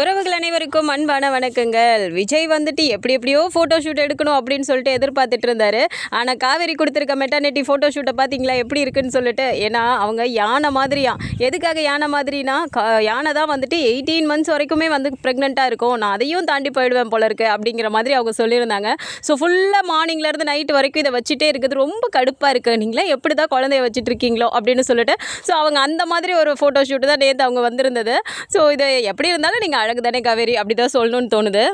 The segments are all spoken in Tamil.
உறவுகள் அனைவருக்கும் அன்பான வணக்கங்கள். விஜய் வந்துட்டு எப்படி எப்படியோ ஃபோட்டோ ஷூட் எடுக்கணும் அப்படின்னு சொல்லிட்டு எதிர்பார்த்துட்டு இருந்தாரு. ஆனால் காவேரி கொடுத்துருக்க மெட்டர்னிட்டி ஃபோட்டோ ஷூட்டை பார்த்தீங்களா எப்படி இருக்குன்னு சொல்லிட்டு ஏன்னா அவங்க யானை மாதிரியா? எதுக்காக யானை மாதிரினா கா யானை தான் வந்துட்டு எயிட்டீன் மந்த்ஸ் வரைக்குமே வந்து ப்ரெக்னெண்ட்டாக இருக்கும். நான் அதையும் தாண்டி போயிடுவேன் போல இருக்கு அப்படிங்கிற மாதிரி அவங்க சொல்லியிருந்தாங்க. ஸோ ஃபுல்லாக மார்னிங்லேருந்து நைட் வரைக்கும் இதை வச்சுட்டே இருக்குது. ரொம்ப கடுப்பாக இருக்குது நீங்களே எப்படி தான் குழந்தைய வச்சுட்டு இருக்கீங்களோ அப்படின்னு சொல்லிட்டு. ஸோ அவங்க அந்த மாதிரி ஒரு ஃபோட்டோ ஷூட்டு தான் நேற்று அவங்க வந்திருந்தது. ஸோ இது எப்படி இருந்தாலும் நீங்கள் அழகு தானே காவேரி? அப்படி தான் சொல்லணும்னு தோணுது.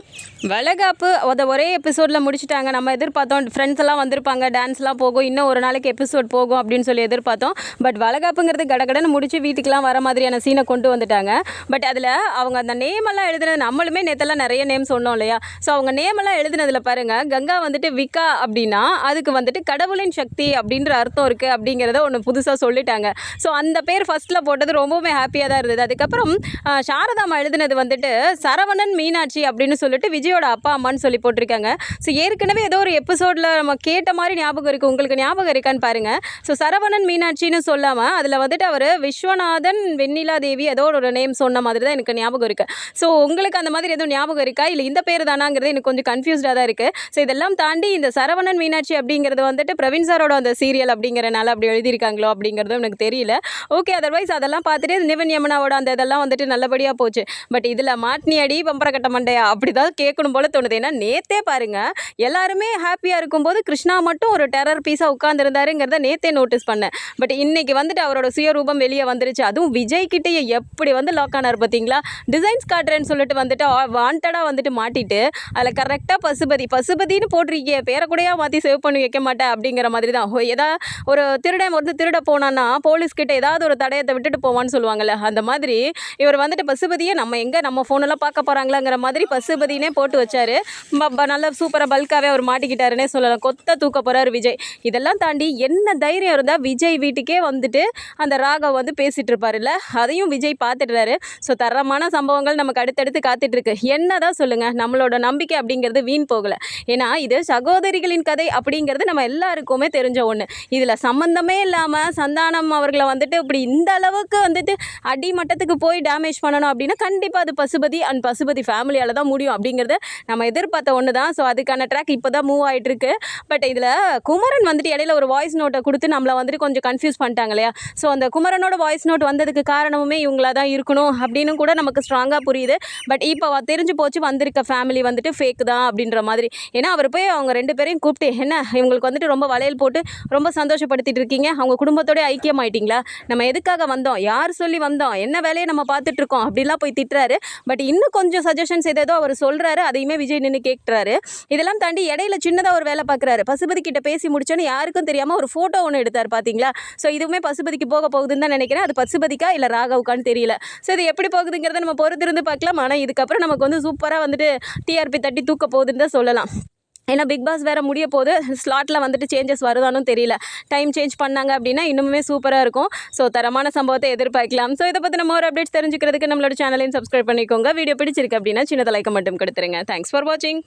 வளகாப்பு அதை ஒரே எபிசோடில் முடிச்சிட்டாங்க. நம்ம எதிர்பார்த்தோம் ஃப்ரெண்ட்ஸ் எல்லாம் வந்திருப்பாங்க டான்ஸ்லாம் போகும் இன்னும் ஒரு நாளைக்கு எபிசோட் போகும் அப்படின்னு சொல்லி எதிர்பார்த்தோம். பட் வளகாப்புங்கிறது கடகடன்னு முடிச்சு வீட்டுக்கெலாம் வர மாதிரியான சீனை கொண்டு வந்துட்டாங்க. பட் அதில் அவங்க அந்த நேம் எல்லாம் எழுதுனது நம்மளுமே நேத்தெல்லாம் நிறைய நேம் சொன்னோம் இல்லையா? ஸோ அவங்க நேம் எல்லாம் பாருங்கள் கங்கா வந்துட்டு விக்கா அப்படின்னா அதுக்கு வந்துட்டு கடவுளின் சக்தி அப்படின்ற அர்த்தம் இருக்குது அப்படிங்கிறத ஒன்று புதுசாக சொல்லிட்டாங்க. ஸோ அந்த பேர் ஃபர்ஸ்ட்டில் போட்டது ரொம்பவுமே ஹாப்பியாக தான் இருந்தது. அதுக்கப்புறம் சாரதாமா எழுதுனது வந்துட்டு வந்துட்டு சரவணன் மீனாட்சி அப்படின்னு சொல்லிட்டு விஜயோட அப்பா அம்மான்னு சொல்லி போட்டிருக்காங்க. ஸோ ஏற்கனவே ஏதோ ஒரு எபிசோடில் நம்ம கேட்ட மாதிரி ஞாபகம் இருக்குது உங்களுக்கு ஞாபகம் இருக்கான்னு பாருங்கள் ஸோ சரவணன் மீனாட்சின்னு சொல்லாமல் அதில் வந்துட்டு அவர் விஸ்வநாதன் வெண்ணிலா தேவி ஏதோ ஒரு நேம் சொன்ன மாதிரி தான் எனக்கு ஞாபகம் இருக்குது ஸோ உங்களுக்கு அந்த மாதிரி எதுவும் ஞாபகம் இருக்கா? இல்லை இந்த பேர் தானாங்கிறது எனக்கு கொஞ்சம் கன்ஃபியூஸ்டாக தான் இருக்குது ஸோ இதெல்லாம் தாண்டி இந்த சரவணன் மீனாட்சி அப்படிங்கிறது வந்துட்டு பிரவீன் சாரோட அந்த சீரியல் அப்படிங்கிறனால அப்படி எழுதியிருக்காங்களோ அப்படிங்கிறதும் எனக்கு தெரியல. ஓகே அதர்வைஸ் அதெல்லாம் பார்த்துட்டு நிவன் யமுனாவோட அந்த இதெல்லாம் வந்துட்டு நல்லபடியாக போச்சு. பட் இதில் இல்லை அடி பம்பர கட்ட மண்டையா அப்படி தான் கேட்கணும் போல தோணுது. ஏன்னா நேத்தே பாருங்க எல்லாருமே ஹாப்பியாக இருக்கும்போது கிருஷ்ணா மட்டும் ஒரு டெரர் பீஸாக உட்காந்துருந்தாருங்கிறத நேத்தே நோட்டீஸ் பண்ணேன். பட் இன்னைக்கு வந்துட்டு அவரோட சுயரூபம் வெளியே வந்துருச்சு. அதுவும் விஜய் கிட்டேயே எப்படி வந்து லாக் ஆனார் பார்த்தீங்களா? டிசைன்ஸ் காட்டுறேன்னு சொல்லிட்டு வந்துட்டு வாண்டடாக வந்துட்டு மாட்டிட்டு அதில் கரெக்டாக பசுபதி பசுபதினு போட்டிருக்கிய பேரை கூடயா மாற்றி சேவ் பண்ணி வைக்க மாட்டேன் அப்படிங்கிற மாதிரி தான். ஹோ, ஏதா ஒரு திருடன் வந்து திருட போனான்னா போலீஸ்கிட்ட ஏதாவது ஒரு தடயத்தை விட்டுட்டு போவான்னு சொல்லுவாங்கல்ல அந்த மாதிரி இவர் வந்துட்டு பசுபதியை நம்ம எங்கே நம்ம ஃபோனெல்லாம் பார்க்க போகிறாங்களாங்கிற மாதிரி பசுபதினே போட்டு வச்சாரு. ப- ப- நல்லா சூப்பராக பல்காகவே அவர் மாட்டிக்கிட்டாருன்னே சொல்லலாம். கொத்த தூக்க போகிறார் விஜய். இதெல்லாம் தாண்டி என்ன தைரியம் இருந்தால் விஜய் வீட்டுக்கே வந்துட்டு அந்த ராகவ் வந்து பேசிகிட்டு இருப்பாருல்ல? அதையும் விஜய் பார்த்துட்டுறாரு ஸோ தரமான சம்பவங்கள் நமக்கு அடுத்தடுத்து காத்துட்ருக்கு. என்ன தான் சொல்லுங்கள் நம்மளோட நம்பிக்கை அப்படிங்கிறது வீண் போகலை. ஏன்னா இது சகோதரிகளின் கதை அப்படிங்கிறது நம்ம எல்லாருக்குமே தெரிஞ்ச ஒன்று இதில் சம்மந்தமே இல்லாமல் சந்தானம் அவர்களை வந்துட்டு இப்படி இந்த அளவுக்கு வந்துட்டு அடி மட்டத்துக்கு போய் டேமேஜ் பண்ணணும் அப்படின்னா கண்டிப்பாக அது பசுபதி அண்ட் பசுபதி ஃபேமிலியால் தான் முடியும் அப்படிங்கிறது நம்ம எதிர்பார்த்த ஒன்று தான் ஸோ அதுக்கான ட்ராக் இப்போ தான் மூவ் ஆகிட்டு இருக்கு. பட் இதில் குமரன் வந்துட்டு இடையில ஒரு வாய்ஸ் நோட்டை கொடுத்து நம்மளை வந்துட்டு கொஞ்சம் கன்ஃபியூஸ் பண்ணிட்டாங்க இல்லையா? ஸோ அந்த குமரனோட வாய்ஸ் நோட் வந்ததுக்கு காரணமுமே இவங்களா தான் இருக்கணும் அப்படின்னு கூட நமக்கு ஸ்ட்ராங்காக புரியுது. பட் இப்போ தெரிஞ்சு போச்சு வந்திருக்க ஃபேமிலி வந்துட்டு ஃபேக் தான் அப்படின்ற மாதிரி. ஏன்னா அவர் போய் அவங்க ரெண்டு பேரையும் கூப்பிட்டு என்ன இவங்களுக்கு வந்துட்டு ரொம்ப வளையல் போட்டு ரொம்ப சந்தோஷப்படுத்திட்டு இருக்கீங்க. அவங்க குடும்பத்தோட ஐக்கியமாயிட்டீங்களா? நம்ம எதுக்காக வந்தோம்? யார் சொல்லி வந்தோம்? என்ன வேலையை நம்ம பார்த்துட்டு இருக்கோம்? அப்படிலாம் போய் திட்டுறாரு. பட் இன்னும் கொஞ்சம் சஜஷன்ஸ் ஏதேதோ அவர் சொல்கிறாரு அதையுமே விஜய் நின்று கேட்குறாரு இதெல்லாம் தாண்டி இடையில சின்னதாக ஒரு வேலை பார்க்குறாரு பசுபதி கிட்ட பேசி முடிச்சோன்னு யாருக்கும் தெரியாமல் ஒரு ஃபோட்டோ ஒன்று எடுத்தார் பார்த்தீங்களா ஸோ இதுவுமே பசுபதிக்கு போக போகுதுன்னு தான் நினைக்கிறேன். அது பசுபதிக்கா இல்லை ராகவுக்கான்னு தெரியல. ஸோ இது எப்படி போகுதுங்கிறத நம்ம பொறுத்திருந்து பார்க்கலாம். ஆனால் இதுக்கப்புறம் நமக்கு வந்து சூப்பராக வந்துட்டு டிஆர்பி தட்டி தூக்க போகுதுன்னு தான் சொல்லலாம். ஏன்னா பிக் பாஸ் வேறு முடிய போது ஸ்லாட்டில் வந்துட்டு சேஞ்சஸ் வருதானும் தெரியல. டைம் சேஞ்ச் பண்ணாங்க அப்படின்னா இன்னுமே சூப்பராக இருக்கும். ஸோ தரமான சம்பவத்தை எதிர்பார்க்கலாம். ஸோ இதை பற்றி நம்ம ஒரு அப்டேட்ஸ் தெரிஞ்சுக்கிறதுக்கு நம்மளோட சேனலையும் சப்ஸ்கிரைப் பண்ணிக்கோங்க. வீடியோ பிடிச்சிருக்கு அப்படின்னா சின்னத லைக் மட்டும் கொடுத்துருங்க. தேங்க்ஸ் ஃபார் வாட்சிங்